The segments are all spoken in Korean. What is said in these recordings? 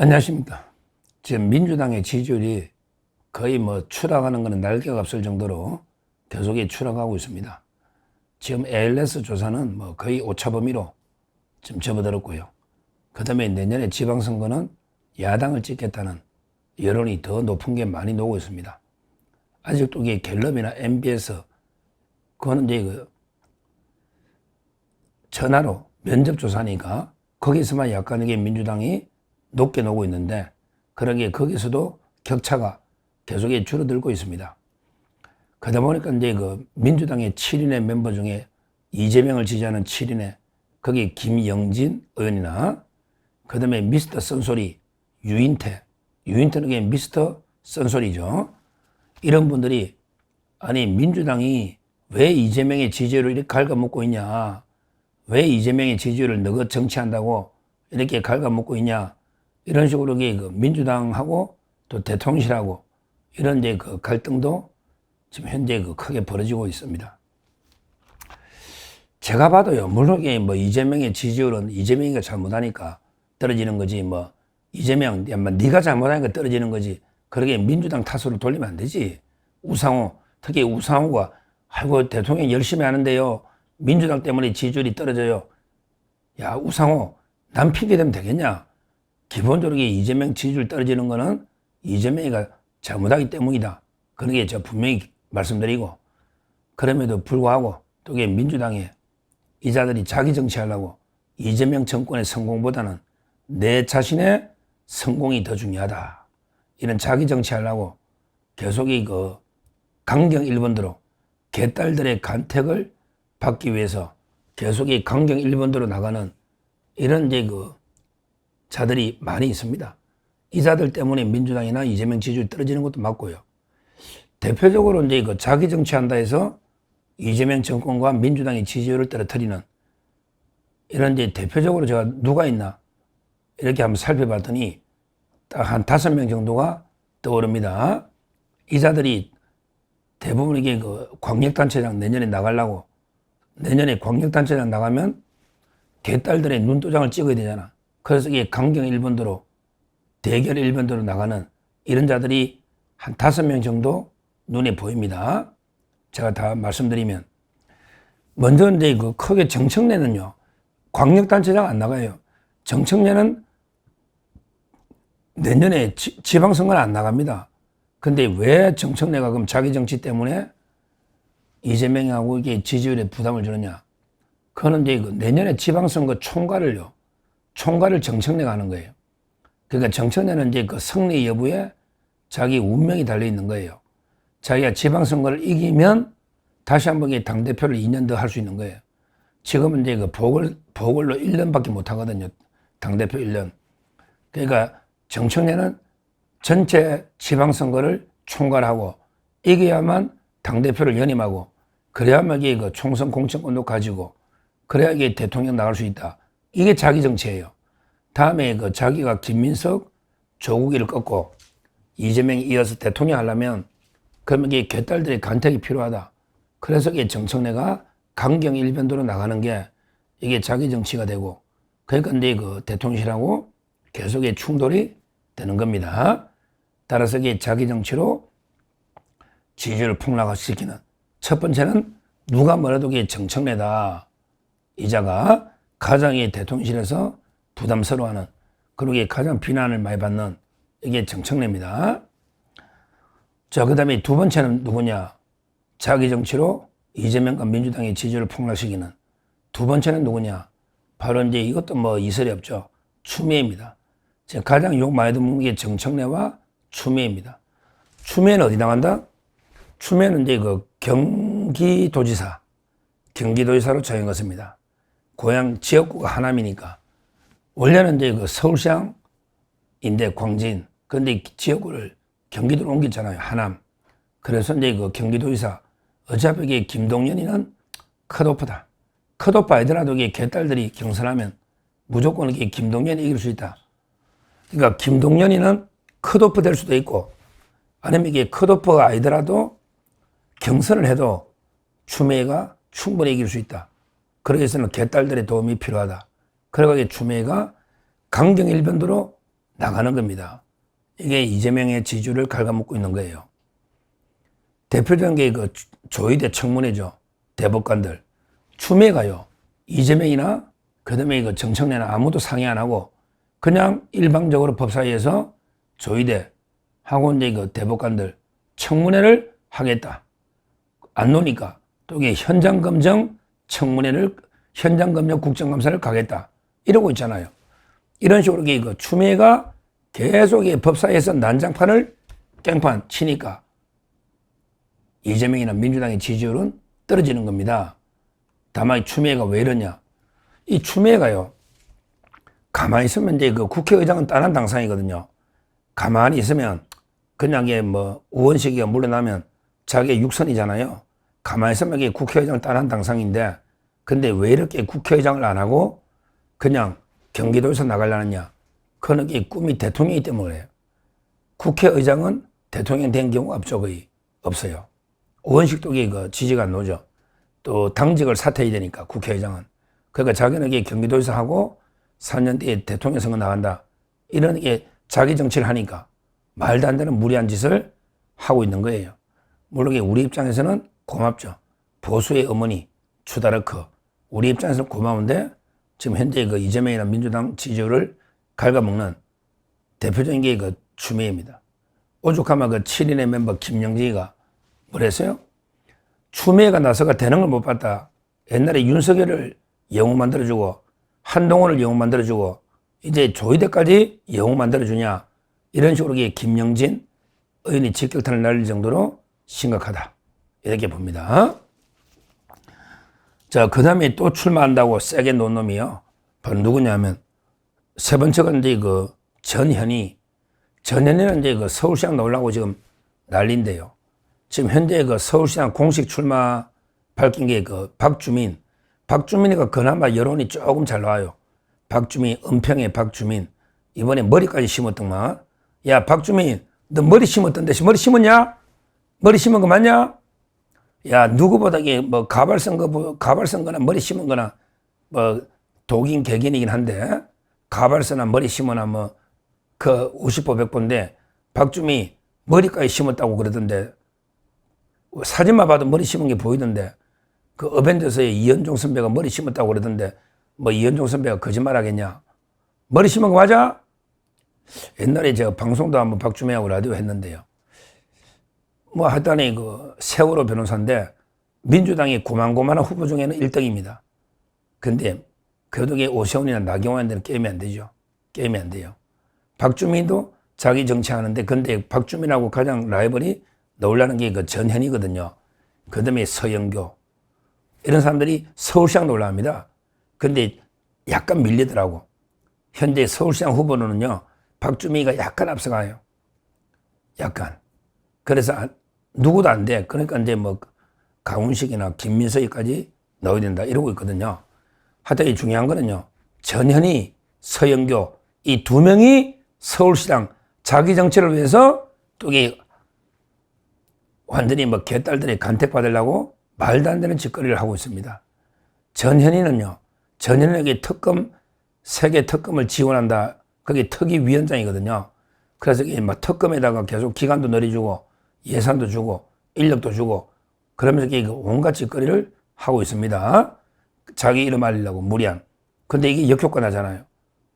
안녕하십니까. 지금 민주당의 지지율이 거의 뭐 추락하는 것은 날개가 없을 정도로 계속해 추락하고 있습니다. 지금 ALS 조사는 뭐 거의 오차 범위로 지금 접어들었고요. 그 다음에 내년에 지방선거는 야당을 찍겠다는 여론이 더 높은 게 많이 나오고 있습니다. 아직도 이게 갤럽이나 MBS, 그거는 이제 그 전화로 면접조사니까 거기서만 약간 이게 민주당이 높게 나오고 있는데 그러게 거기서도 격차가 계속 줄어들고 있습니다. 그러다 보니까 이제 그 민주당의 7인의 멤버 중에 이재명을 지지하는 7인의 거기 김영진 의원이나 그 다음에 미스터 쓴소리 유인태 유인태는 그게 미스터 쓴소리죠. 이런 분들이 아니 민주당이 왜 이재명의 지지율을 이렇게 갉아먹고 있냐 왜 이재명의 지지율을 너가 정치한다고 이렇게 갉아먹고 있냐 이런 식으로 그 민주당하고 또 대통령실하고 이런 이제 그 갈등도 지금 현재 그 크게 벌어지고 있습니다. 제가 봐도요, 물론 뭐 이재명의 지지율은 이재명이가 잘못하니까 떨어지는 거지, 뭐 이재명, 뭐 네가 잘못하니까 떨어지는 거지. 그러게 민주당 탓으로 돌리면 안 되지. 우상호, 특히 우상호가 아이고 대통령 열심히 하는데요. 민주당 때문에 지지율이 떨어져요. 야 우상호, 남 핑계 대면 되겠냐? 기본적으로 이재명 지지율 떨어지는 거는 이재명이가 잘못하기 때문이다. 그런 게 저 분명히 말씀드리고 그럼에도 불구하고 또 이게 민주당에 이자들이 자기 정치하려고 이재명 정권의 성공보다는 내 자신의 성공이 더 중요하다. 이런 자기 정치하려고 계속 이그 강경 일본대로 개딸들의 간택을 받기 위해서 계속 이 강경 일본대로 나가는 이런 이제 그 자들이 많이 있습니다. 이 자들 때문에 민주당이나 이재명 지지율 떨어지는 것도 맞고요. 대표적으로 이제 그 자기 정치한다 해서 이재명 정권과 민주당의 지지율을 떨어뜨리는 이런 이제 대표적으로 제가 누가 있나 이렇게 한번 살펴봤더니 딱 한 다섯 명 정도가 떠오릅니다. 이 자들이 대부분 이게 그 광역단체장 내년에 나가려고 내년에 광역단체장 나가면 개딸들의 눈도장을 찍어야 되잖아. 그래서 이게 강경 일본도로 대결 일본도로 나가는 이런 자들이 한 다섯 명 정도 눈에 보입니다. 제가 다 말씀드리면 먼저 이제 그 크게 정청래는요 광역단체장 안 나가요. 정청래는 내년에 지, 지방선거는 안 나갑니다. 근데 왜 정청래가 그럼 자기 정치 때문에 이재명하고 이게 지지율에 부담을 주느냐? 그거는 이제 그 내년에 지방선거 총괄을요, 총괄을 정청래가 하는 거예요. 그러니까 정청래는 이제 그 승리 여부에 자기 운명이 달려 있는 거예요. 자기가 지방선거를 이기면 다시 한번 당대표를 2년 더 할 수 있는 거예요. 지금은 이제 그 보궐, 보궐로 1년밖에 못 하거든요. 당대표 1년. 그러니까 정청래는 전체 지방선거를 총괄하고 이겨야만 당대표를 연임하고 그래야만 이게 그 총선 공천권도 가지고 그래야 이게 대통령 나갈 수 있다. 이게 자기 정치예요. 다음에 그 자기가 김민석, 조국이를 꺾고 이재명이 이어서 대통령 하려면 그러면 이게 개딸들의 간택이 필요하다. 그래서 이게 정청래가 강경 일변도로 나가는 게 이게 자기 정치가 되고 그러니까 이제 그 대통령실하고 계속의 충돌이 되는 겁니다. 따라서 이게 자기 정치로 지지율을 폭락시키는 첫 번째는 누가 뭐라도 이게 정청래다. 이자가 가장 이 대통령실에서 부담스러워하는 그리고 가장 비난을 많이 받는 이게 정청래입니다. 자, 그 다음에 두 번째는 누구냐? 자기 정치로 이재명과 민주당의 지지율을 폭락시키는 두 번째는 누구냐? 바로 이제 이것도 뭐 이설이 없죠. 추미애입니다. 제가 가장 욕 많이 듣는 게 정청래와 추미애입니다. 추미애는 어디 나간다? 추미애는 이제 그 경기도지사, 경기도지사로 처형했습니다. 고향 지역구가 하남이니까. 원래는 이제 그 서울시장인데 광진. 근데 지역구를 경기도로 옮겼잖아요. 하남. 그래서 이제 그 경기도지사. 어차피 이게 김동연이는 컷오프다. 컷오프 아니더라도 이게 개딸들이 경선하면 무조건 이게 김동연이 이길 수 있다. 그러니까 김동연이는 컷오프 될 수도 있고 아니면 이게 컷오프가 아니더라도 경선을 해도 추미애가 충분히 이길 수 있다. 그러기 위해서는 개딸들의 도움이 필요하다. 그래가 추미애가 강경 일변도로 나가는 겁니다. 이게 이재명의 지지를 갉아먹고 있는 거예요. 대표적인 게 그 조의대 청문회죠. 대법관들. 추미애가요. 이재명이나 그다음에 이거 정청래는 아무도 상의 안 하고 그냥 일방적으로 법사위에서 조의대 하고 이제 그 대법관들 청문회를 하겠다. 안 노니까 또 이게 현장 검증 청문회를 현장 검증 국정감사를 가겠다. 이러고 있잖아요. 이런 식으로 그 추미애가 계속 이 법사위에서 난장판을 깽판 치니까 이재명이나 민주당의 지지율은 떨어지는 겁니다. 다만 이 추미애가 왜 이러냐? 이 추미애가요. 가만히 있으면 이제 그 국회의장은 다른 당상이거든요. 가만히 있으면 그냥 이게 뭐 우원식이가 물러나면 자기 육선이잖아요. 가만히 있으면 이게 국회의장 다른 당상인데 근데 왜 이렇게 국회의장을 안 하고 그냥 경기도에서 나가려느냐? 그는 이 꿈이 대통령이기 때문에. 국회의장은 대통령 된 경우가 없죠, 거의. 없어요. 오원식도 그 지지가 안 나오죠. 또 당직을 사퇴해야 되니까 국회의장은. 그러니까 자기는 이게 경기도에서 하고 4년 뒤에 대통령 선거 나간다. 이런 게 자기 정치를 하니까 말도 안 되는 무리한 짓을 하고 있는 거예요. 물론 우리 입장에서는 고맙죠. 보수의 어머니 추다르크 우리 입장에서는 고마운데 지금 현재 그 이재명이나 민주당 지지율을 갉아먹는 대표적인 게 그 추미애입니다. 오죽하면 그 7인의 멤버 김영진이가 뭐랬어요? 추미애가 나서가 되는 걸 못 봤다. 옛날에 윤석열을 영웅 만들어주고 한동훈을 영웅 만들어주고 이제 조이대까지 영웅 만들어주냐 이런 식으로 김영진 의원이 직격탄을 날릴 정도로 심각하다 이렇게 봅니다. 자, 그 다음에 또 출마한다고 세게 놓은 놈이요. 바로 누구냐면, 세 번째가 이제 그 전현희. 전현희는 이제 그 서울시장 나오려고 지금 난린데요. 지금 현재 그 서울시장 공식 출마 밝힌 게 그 박주민. 박주민이가 그나마 여론이 조금 잘 나와요. 박주민, 은평의 박주민. 이번에 머리까지 심었더만. 야, 박주민, 너 머리 심었던데, 머리 심었냐? 머리 심은 거 맞냐? 야, 누구보다 이게 뭐 가발 선거, 가발 선거나 머리 심은 거나 뭐 독인 개긴이긴 한데 가발 써나 머리 심으나 뭐 그 50보 100보인데 박주미 머리까지 심었다고 그러던데 사진만 봐도 머리 심은 게 보이던데 그 어벤져스의 이현종 선배가 머리 심었다고 그러던데 뭐 이현종 선배가 거짓말 하겠냐? 머리 심은 거 맞아? 옛날에 제가 방송도 한번 박주미하고 라디오 했는데요. 뭐 하여튼에 그 세월호 변호사인데 민주당이 고만고만한 후보 중에는 1등입니다. 근데 이게 오세훈이나 나경원한테는 게임이 안 되죠. 게임이 안 돼요. 박주민도 자기 정치하는데 근데 박주민하고 가장 라이벌이 나오려는 게 그 전현이거든요. 그 다음에 서영교. 이런 사람들이 서울시장 올라갑니다. 근데 약간 밀리더라고. 현재 서울시장 후보로는요, 박주민이가 약간 앞서가요. 약간. 그래서 누구도 안 돼. 그러니까 이제 뭐 강훈식이나 김민석이까지 넣어야 된다 이러고 있거든요. 하여튼 중요한 거는요. 전현희, 서영교 이 두 명이 서울시장 자기 정치를 위해서 또 이게 완전히 뭐 개딸들이 간택받으려고 말도 안 되는 짓거리를 하고 있습니다. 전현희는요. 전현희에게 특검 세계 특검을 지원한다. 그게 특위 위원장이거든요. 그래서 이막 뭐 특검에다가 계속 기간도 늘려주고 예산도 주고 인력도 주고 그러면서 온갖 짓거리를 하고 있습니다. 자기 이름 알리려고 무리한. 근데 이게 역효과 나잖아요.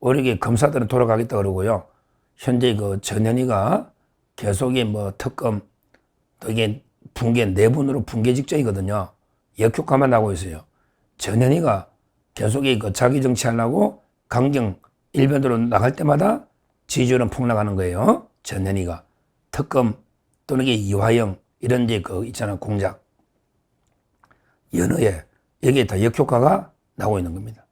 오히려 검사들은 돌아가겠다 그러고요. 현재 그 전현희가 계속 이 뭐 특검 또 이게 붕괴 내분으로 붕괴 직전이거든요. 역효과만 나고 있어요. 전현희가 계속이 그 자기 정치하려고 강경 일변으로 나갈 때마다 지지율은 폭락하는 거예요. 전현희가 특검 또는 이게 이화영 이런 이제 그 있잖아 공작 연어에 여기에 다 역효과가 나고 있는 겁니다.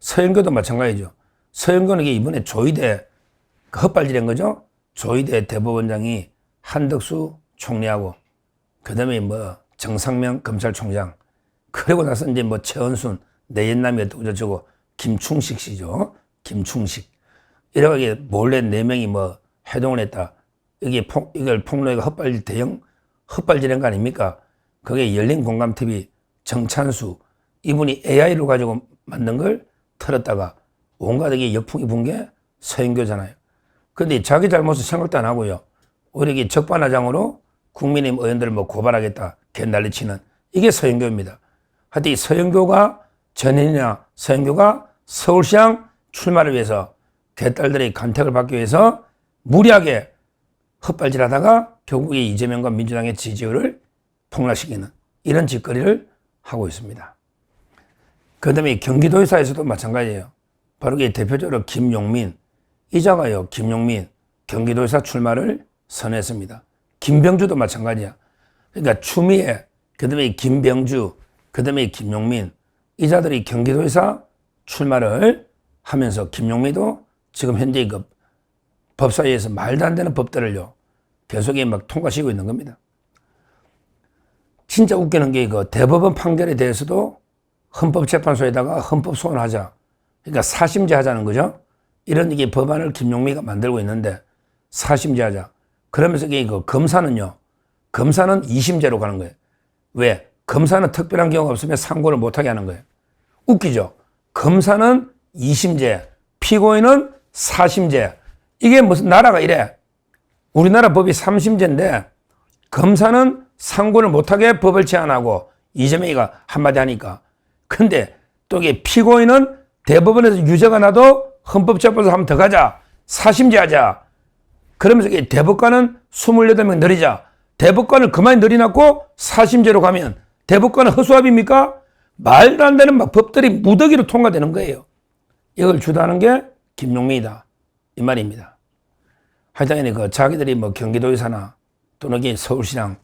서영교도 마찬가지죠. 서영교는 이번에 조이대 그 헛발질한 거죠. 조이대 대법원장이 한덕수 총리하고 그다음에 뭐 정상명 검찰총장 그리고 나서 이제 뭐 최은순 내연남이 어쩌고 저쩌고 김충식 씨죠. 김충식 이렇게 몰래 네 명이 뭐 해동을 했다. 이게 폭, 이걸 폭로해가 헛발 대형 헛발질한 거 아닙니까? 그게 열린 공감 TV 정찬수 이분이 AI로 가지고 만든 걸 틀었다가 온갖 이게 역풍이 분 게 서인교잖아요. 근데 자기 잘못을 생각도 안 하고요. 오히려 이게 적반하장으로 국민의힘 의원들을 뭐 고발하겠다, 개난리치는 이게 서영교입니다. 하여튼 이 서영교가 전현이나 서영교가 서울시장 출마를 위해서 개딸들의 간택을 받기 위해서 무리하게 헛발질하다가 결국에 이재명과 민주당의 지지율을 폭락시키는 이런 짓거리를 하고 있습니다. 그 다음에 경기도에서도 마찬가지예요. 바로 이 대표적으로 김용민, 이자가요, 김용민, 경기도에서 출마를 선했습니다. 김병주도 마찬가지야. 그러니까 추미애, 그 다음에 김병주, 그 다음에 김용민, 이자들이 경기도에서 출마를 하면서 김용민도 지금 현재 그 법사위에서 말도 안 되는 법들을요, 계속 막 통과시키고 있는 겁니다. 진짜 웃기는 게 그 대법원 판결에 대해서도 헌법재판소에다가 헌법 소원 하자. 그러니까 사심제 하자는 거죠. 이런 이게 법안을 김용미가 만들고 있는데 사심제 하자. 그러면서 이게 그 검사는요. 검사는 2심제로 가는 거예요. 왜? 검사는 특별한 경우가 없으면 상고를 못하게 하는 거예요. 웃기죠? 검사는 2심제, 피고인은 4심제. 이게 무슨 나라가 이래? 우리나라 법이 3심제인데 검사는 상고를 못하게 법을 제안하고 이재명이가 한마디 하니까. 근데 또 이게 피고인은 대법원에서 유죄가 나도 헌법재판소 한번 더 가자. 사심제 하자. 그러면서 이게 대법관은 28명 늘리자. 대법관을 그만 늘리놨고 사심제로 가면 대법관은 허수아비입니까? 말도 안 되는 막 법들이 무더기로 통과되는 거예요. 이걸 주도하는 게 김용민이다. 이 말입니다. 하여튼 그 자기들이 뭐 경기도의사나 또는 서울시장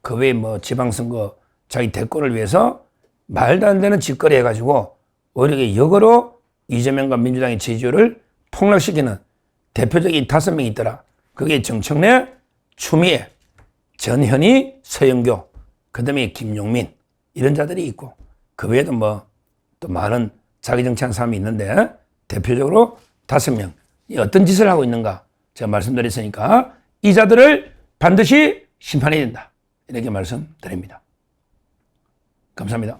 그 외에 뭐 지방선거 자기 대권을 위해서 말도 안 되는 짓거리 해가지고 오히려 역으로 이재명과 민주당의 지지율을 폭락시키는 대표적인 다섯 명이 있더라. 그게 정청래, 추미애, 전현희, 서영교, 그 다음에 김용민 이런 자들이 있고 그 외에도 뭐 또 많은 자기 정치한 사람이 있는데 대표적으로 다섯 명. 이 어떤 짓을 하고 있는가 제가 말씀드렸으니까 이 자들을 반드시 심판해야 된다. 이렇게 말씀드립니다. 감사합니다.